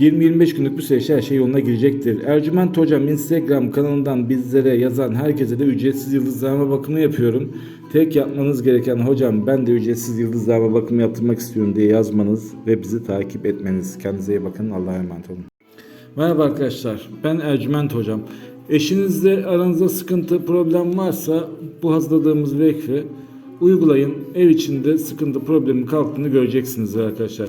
20-25 günlük bir süreçte her şey yoluna girecektir. Ercüment Hocam Instagram kanalından bizlere yazan herkese de ücretsiz yıldızlama bakımı yapıyorum. Tek yapmanız gereken hocam ben de ücretsiz yıldızlama bakımı yaptırmak istiyorum diye yazmanız ve bizi takip etmeniz. Kendinize iyi bakın. Allah'a emanet olun. Merhaba arkadaşlar. Ben Ercüment Hocam. Eşinizle aranızda sıkıntı, problem varsa bu hazırladığımız vekfi uygulayın. Ev içinde sıkıntı, problemin kalktığını göreceksiniz arkadaşlar.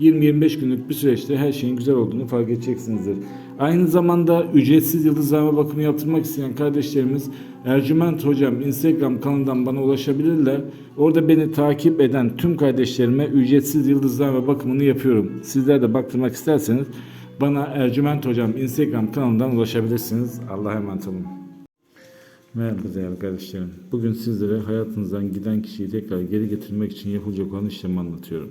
20-25 günlük bir süreçte her şeyin güzel olduğunu fark edeceksinizdir. Aynı zamanda ücretsiz yıldızlama bakımı yaptırmak isteyen kardeşlerimiz Ercüment Hocam Instagram kanalından bana ulaşabilirler. Orada beni takip eden tüm kardeşlerime ücretsiz yıldızlama bakımını yapıyorum. Sizler de baktırmak isterseniz bana Ercüment Hocam Instagram kanalından ulaşabilirsiniz. Allah'a emanet olun. Merhaba değerli kardeşlerim. Bugün sizlere hayatınızdan giden kişiyi tekrar geri getirmek için yapılacak olan işlemi anlatıyorum.